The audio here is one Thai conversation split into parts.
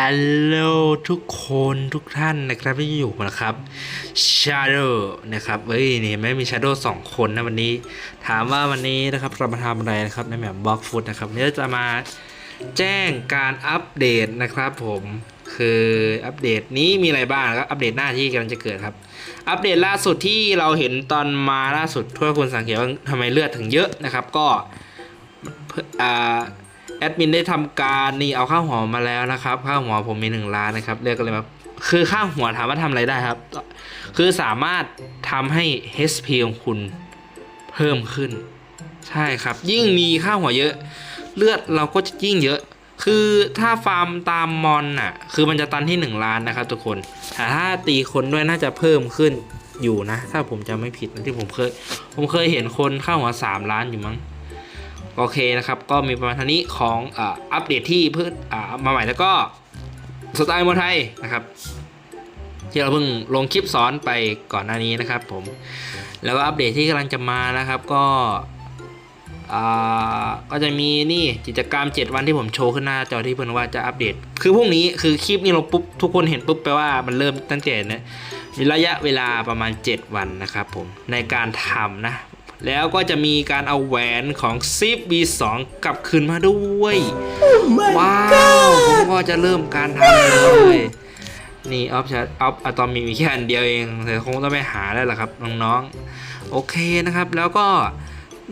ฮัลโหลทุกคนทุกท่านนะครับที่อยู่นะครับ Shadow นะครับเอ้ยนี่ไม่มี Shadow สองคนนะวันนี้ ถามว่าวันนี้นะครับเรามาทำอะไรนะครับในแบบบล็อกฟุตนะครับนนี้เราจะมาแจ้งการอัปเดตนะครับผมคืออัปเดตนี้มีอะไรบ้างแล้วก็อัปเดตหน้าที่กำลังจะเกิดครับ อัปเดตล่าสุดที่เราเห็นตอนมาล่าสุดทั่วคนสังเกตว่าทำไมเลือดถึงเยอะนะครับ ก็อ่า ดมินได้ทำการนี่เอาข้าวหัวมาแล้วนะครับข้าวหัวผมมีหนึ่งล้านนะครับเรียกกันเลยว่าคือข้าวหัวถามว่าทำอะไรได้ครับ คือสามารถทำให้ HP ของคุณเพิ่มขึ้น ใช่ครับ ยิ่งมีข้าวหัวเยอะ เลือดเราก็จะยิ่งเยอะ คือถ้าฟาร์มตามมอนน่ะ คือมันจะตันที่ 1 ล้านนะครับทุกคนแต่ถ้าตีคนด้วยน่าจะเพิ่มขึ้นอยู่นะ ถ้าผมจำไม่ผิดนะที่ผมเคย ผมเคยเห็นคนข้าวหัว 3 ล้านอยู่มั้ง โอเคนะครับ ก็มีประมาณเท่านี้ของอัปเดตที่เพิ่งมาใหม่แล้วก็สไตล์มวยไทยนะครับ ที่เราเพิ่งลงคลิปสอนไปก่อนหน้านี้นะครับผมแล้วก็อัปเดตที่กำลังจะมานะครับก็อ่าก็จะมีนี่กิจกรรม 7 วันที่ผมโชว์ขึ้นหน้าจอที่เพิ่นว่าจะอัปเดต คือพรุ่งนี้คือคลิปนี้ลงปุ๊บทุกคนเห็นปุ๊บแปลว่ามันเริ่มตั้งแต่นี่ยมีระยะเวลาประมาณ 7 วันนะครับผมในการทำนะ แล้วก็จะมีการเอาแหวนของซิป B2 กลับคืนมาด้วยว้าวผมก็จะเริ่มการทำเลยนี่ออฟชัดออฟอะตอมมีมีแค่อันเดียวเองแต่คงต้องไปหาแล้วล่ะครับน้องๆโอเคนะครับ แล้วก็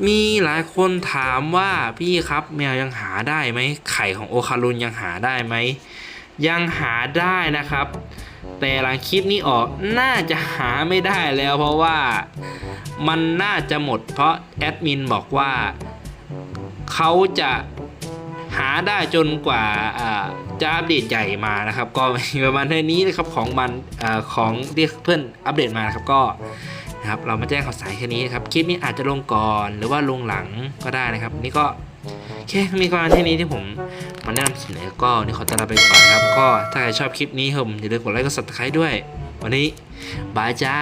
มีหลายคนถามว่าพี่ครับแมวยังหาได้ไหมไข่ของโอคารุนยังหาได้ไหมยังหาได้นะครับ แต่หลังคลิปนี้ออกน่าจะหาไม่ได้แล้วเพราะว่า มันน่าจะหมดเพราะแอดมินบอกว่าเขาจะหาได้จนกว่าจะอัปเดตใหญ่มานะครับ ก็มีประมาณเท่านี้นะครับของมันอของที่เพื่อนอัปเดตมานะครับก็นะครับเรามาแจ้งข่าวสารแค่นี้ครับคลิปนี้อาจจะลงก่อนหรือว่าลงหลังก็ได้นะครับ นี่ก็โอเคมีประมาณเท่านี้ที่ผมมาแนะนำเสนอก็นี่ขอตัวลาไปก่อนครับ ก็ถ้าใครชอบคลิปนี้ผมอย่าลืมกดไลค์กด subscribe ด้วย วันนี้บายจ้า